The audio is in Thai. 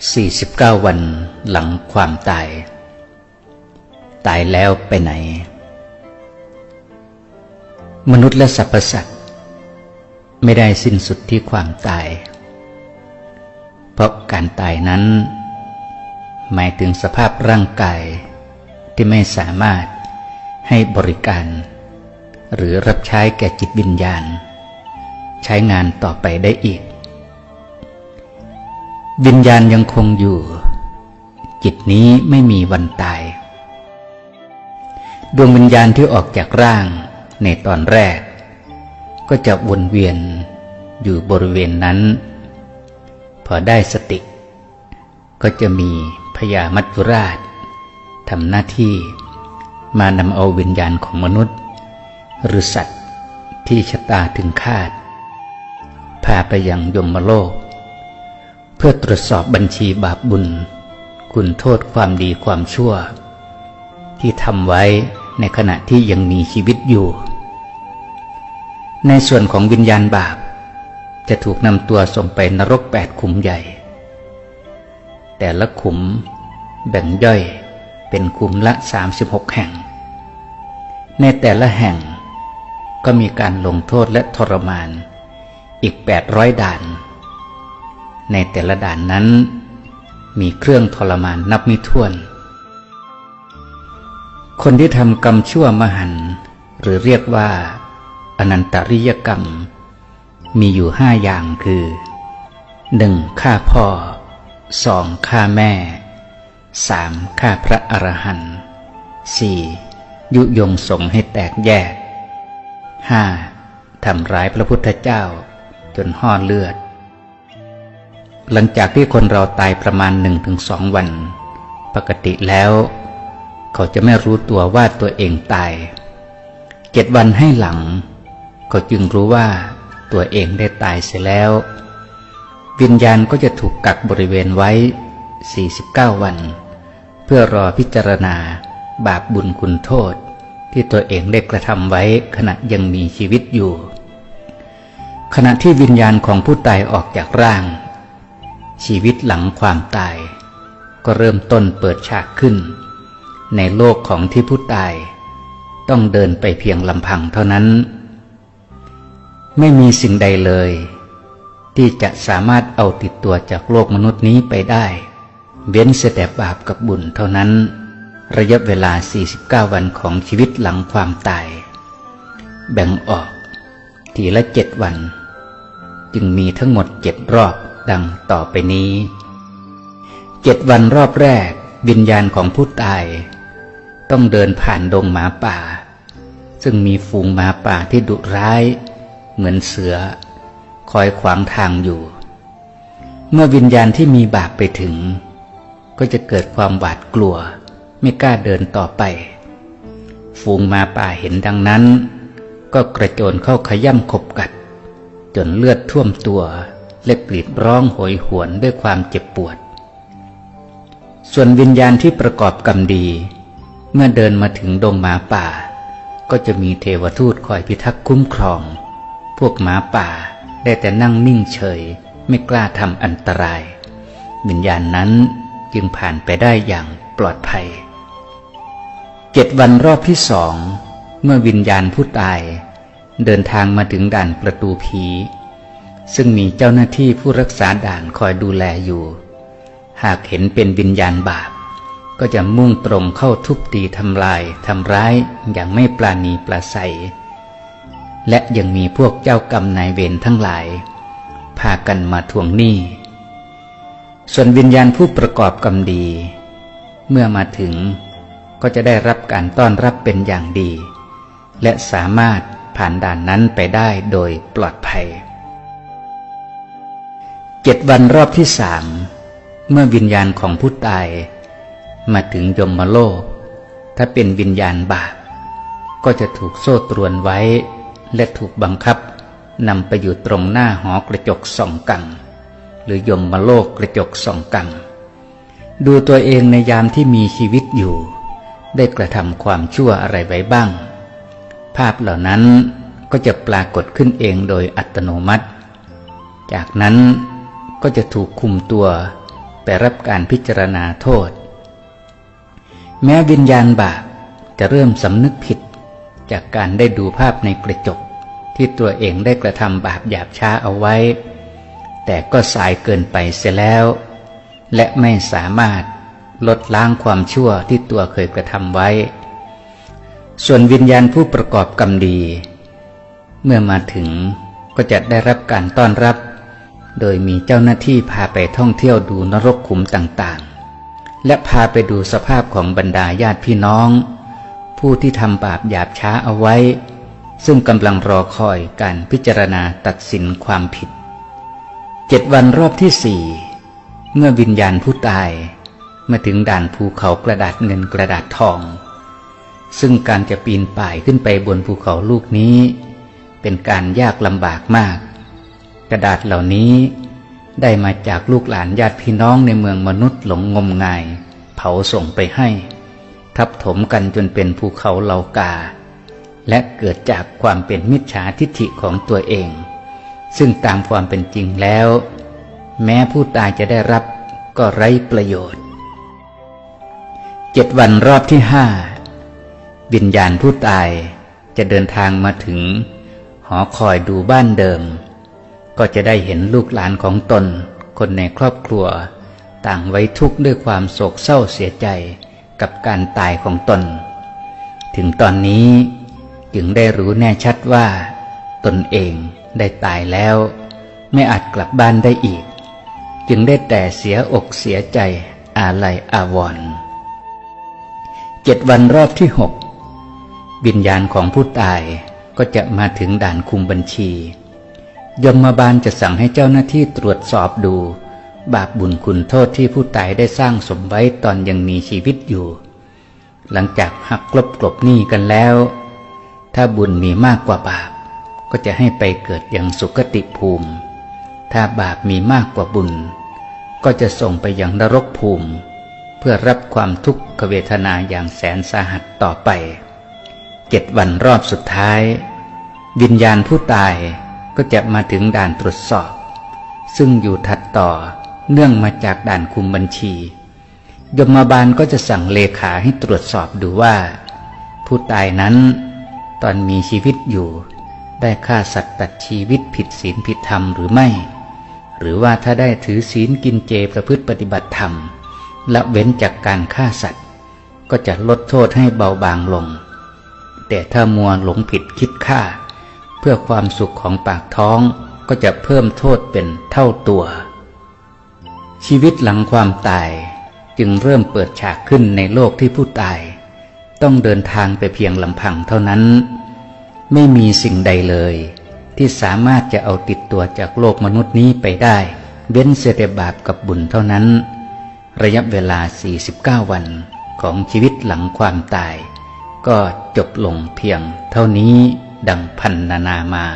49 วันหลังความตาย ตายแล้วไปไหน มนุษย์และสรรพสัตว์ไม่ได้สิ้นสุดที่ความตาย เพราะการตายนั้น หมายถึงสภาพร่างกายที่ไม่สามารถให้บริการ หรือรับใช้แก่จิตวิญญาณ ใช้งานต่อไปได้อีก วิญญาณยังคงอยู่ จิตนี้ไม่มีวันตาย ดวงวิญญาณที่ออกจากร่างในตอนแรก ก็จะวนเวียนอยู่บริเวณนั้น พอได้สติ ก็จะมีพญามัจจุราชทำหน้าที่มานำเอาวิญญาณของมนุษย์ หรือสัตว์ที่ชะตาถึงคาด พาไปยังยมโลก เพื่อตรวจสอบบัญชีบาปบุญ คุณโทษความดีความชั่ว ที่ทำไว้ในขณะที่ยังมีชีวิตอยู่ ในส่วนของวิญญาณบาป จะถูกนำตัวส่งไปนรกแปดขุมใหญ่ แต่ละขุมแบ่งย่อยเป็นขุมละ 36 แห่ง ในแต่ละแห่งก็มีการลงโทษและทรมานอีก 800 ด่าน ในแต่ละด่านนั้น มีเครื่องทรมานนับไม่ถ้วน คนที่ทำกรรมชั่วมหันต์หรือเรียกว่า อนันตริยกรรม มีอยู่ห้าอย่างคือ 1. ฆ่าพ่อ 2. ฆ่าแม่ 3. ฆ่าพระอรหันต์ 4. ยุยงสงให้แตกแยก 5. ทำร้ายพระพุทธเจ้าจนห่อเลือด หลังจากที่คนเราตายประมาณหนึ่งถึงสองวัน ปกติแล้ว เขาจะไม่รู้ตัวว่าตัวเองตาย เจ็ดวันให้หลัง เขาจึงรู้ว่าตัวเองได้ตายเสียแล้ว วิญญาณก็จะถูกกักบริเวณไว้ 49 วัน เพื่อรอพิจารณาบาปบุญคุณโทษ ที่ตัวเองได้กระทำไว้ขณะยังมีชีวิตอยู่ ขณะที่วิญญาณของผู้ตายออกจากร่าง ชีวิตหลังความตาย ก็เริ่มต้นเปิดฉากขึ้น ในโลกของที่ผู้ตาย ต้องเดินไปเพียงลำพังเท่านั้น ไม่มีสิ่งใดเลย ที่จะสามารถเอาติดตัวจากโลกมนุษย์นี้ไปได้ เว้นเสียแต่บาปกับบุญเท่านั้น ระยะเวลา 49 วันของชีวิตหลังความตาย แบ่งออก ทีละเจ็ดวัน จึงมีทั้งหมดเจ็ดรอบ ดังต่อไปนี้เจ็ดวันรอบแรกวิญญาณของผู้ตาย ต้องเดินผ่านดงหมาป่า ซึ่งมีฝูงหมาป่าที่ดุร้าย เหมือนเสือ คอยขวางทางอยู่ เมื่อวิญญาณที่มีบาปไปถึง ก็จะเกิดความหวาดกลัว ไม่กล้าเดินต่อไป ฝูงหมาป่าเห็นดังนั้น ก็กระโจนเข้าขย่ำขบกัด จนเลือดท่วมตัว และกรีดร้องโหยหวนด้วยความเจ็บปวด ส่วนวิญญาณที่ประกอบกรรมดี เมื่อเดินมาถึงดงหมาป่า ก็จะมีเทวทูตคอยพิทักษ์คุ้มครอง พวกหมาป่าได้แต่นั่งนิ่งเฉยไม่กล้าทำอันตราย วิญญาณนั้นจึงผ่านไปได้อย่างปลอดภัยเจ็ดวันรอบที่สอง เมื่อวิญญาณผู้ตาย เดินทางมาถึงด่านประตูผี ซึ่งมีเจ้าหน้าที่ผู้รักษาด่านคอยดูแลอยู่ หากเห็นเป็นวิญญาณบาป ก็จะมุ่งตรงเข้าทุบตีทำลายทำร้ายอย่างไม่ปราณีปราศัย และยังมีพวกเจ้ากรรมนายเวรทั้งหลาย พากันมาทวงหนี้ ส่วนวิญญาณผู้ประกอบกรรมดี เมื่อมาถึงก็จะได้รับการต้อนรับเป็นอย่างดี และสามารถผ่านด่านนั้นไปได้โดยปลอดภัย เจ็ดวันรอบที่สามเมื่อวิญญาณของผู้ตาย มาถึงยมโลก ถ้าเป็นวิญญาณบาป ก็จะถูกโซ่ตรวนไว้ และถูกบังคับนำไปอยู่ตรงหน้าหอกระจกส่องกัง หรือยมโลกกระจกส่องกัง ดูตัวเองในยามที่มีชีวิตอยู่ ได้กระทำความชั่วอะไรไว้บ้าง ภาพเหล่านั้นก็จะปรากฏขึ้นเองโดยอัตโนมัติ จากนั้น ก็จะถูกคุมตัวไปรับการพิจารณาโทษ แม้วิญญาณบาปจะเริ่มสำนึกผิด จากการได้ดูภาพในกระจก ที่ตัวเองได้กระทำบาปหยาบช้าเอาไว้ แต่ก็สายเกินไปเสียแล้ว และไม่สามารถลดล้างความชั่วที่ตัวเคยกระทำไว้ ส่วนวิญญาณผู้ประกอบกรรมดี เมื่อมาถึงก็จะได้รับการต้อนรับ โดยมีเจ้าหน้าที่พาไปท่องเที่ยวดูนรกขุมต่างๆ และพาไปดูสภาพของบรรดาญาติพี่น้อง ผู้ที่ทำบาปหยาบช้าเอาไว้ ซึ่งกำลังรอคอยการพิจารณาตัดสินความผิดเจ็ดวันรอบที่สี่เมื่อวิญญาณผู้ตายมาถึงด่านภูเขากระดาษเงินกระดาษทอง ซึ่งการจะปีนป่ายขึ้นไปบนภูเขาลูกนี้ เป็นการยากลำบากมาก กระดาษเหล่านี้ ได้มาจากลูกหลานญาติพี่น้องในเมืองมนุษย์หลงงมงาย เผาส่งไปให้ ทับถมกันจนเป็นภูเขาเหล่ากา และเกิดจากความเป็นมิจฉาทิฐิของตัวเอง ซึ่งตามความเป็นจริงแล้ว แม้ผู้ตายจะได้รับก็ไร้ประโยชน์เจ็ดวันรอบที่ห้าวิญญาณผู้ตายจะเดินทางมาถึง หอคอยดูบ้านเดิม ก็จะได้เห็นลูกหลานของตน คนในครอบครัว ต่างไว้ทุกข์ด้วยความโศกเศร้าเสียใจกับการตายของตน ถึงตอนนี้จึงได้รู้แน่ชัดว่า ตนเองได้ตายแล้ว ไม่อาจกลับบ้านได้อีก จึงได้แต่เสียอกเสียใจอาลัยอาวรณ์เจ็ดวันรอบที่หกวิญญาณของผู้ตายก็จะมาถึงด่านคุมบัญชี ยมมาบาลจะสั่งให้เจ้าหน้าที่ตรวจสอบดู บาปบุญคุณโทษที่ผู้ตายได้สร้างสมไว้ตอนยังมีชีวิตอยู่ หลังจากหักกลบกลบหนี้กันแล้ว ถ้าบุญมีมากกว่าบาป ก็จะให้ไปเกิดยังสุคติภูมิ ถ้าบาปมีมากกว่าบุญ ก็จะส่งไปยังนรกภูมิ เพื่อรับความทุกขเวทนาอย่างแสนสาหัสต่อไปเจ็ดวันรอบสุดท้าย วิญญาณผู้ตาย ก็จะมาถึงด่านตรวจสอบ ซึ่งอยู่ถัดต่อเนื่องมาจากด่านคุมบัญชี ยมบาลก็จะสั่งเลขาให้ตรวจสอบดูว่า ผู้ตายนั้น ตอนมีชีวิตอยู่ ได้ฆ่าสัตว์ตัดชีวิตผิดศีลผิดธรรมหรือไม่ หรือว่าถ้าได้ถือศีลกินเจประพฤติปฏิบัติธรรมละเว้นจากการฆ่าสัตว์ ก็จะลดโทษให้เบาบางลง แต่ถ้ามัวหลงผิดคิดฆ่า เพื่อความสุขของปากท้องก็จะเพิ่มโทษเป็นเท่าตัว ชีวิตหลังความตายจึงเริ่มเปิดฉากขึ้นในโลกที่ผู้ตาย ต้องเดินทางไปเพียงลำพังเท่านั้น ไม่มีสิ่งใดเลย ที่สามารถจะเอาติดตัวจากโลกมนุษย์นี้ไปได้ เว้นเสด็บาปกับบุญเท่านั้น ระยะเวลา 49 วันของชีวิตหลังความตาย ก็จบลงเพียงเท่านี้ ดังพันนานามา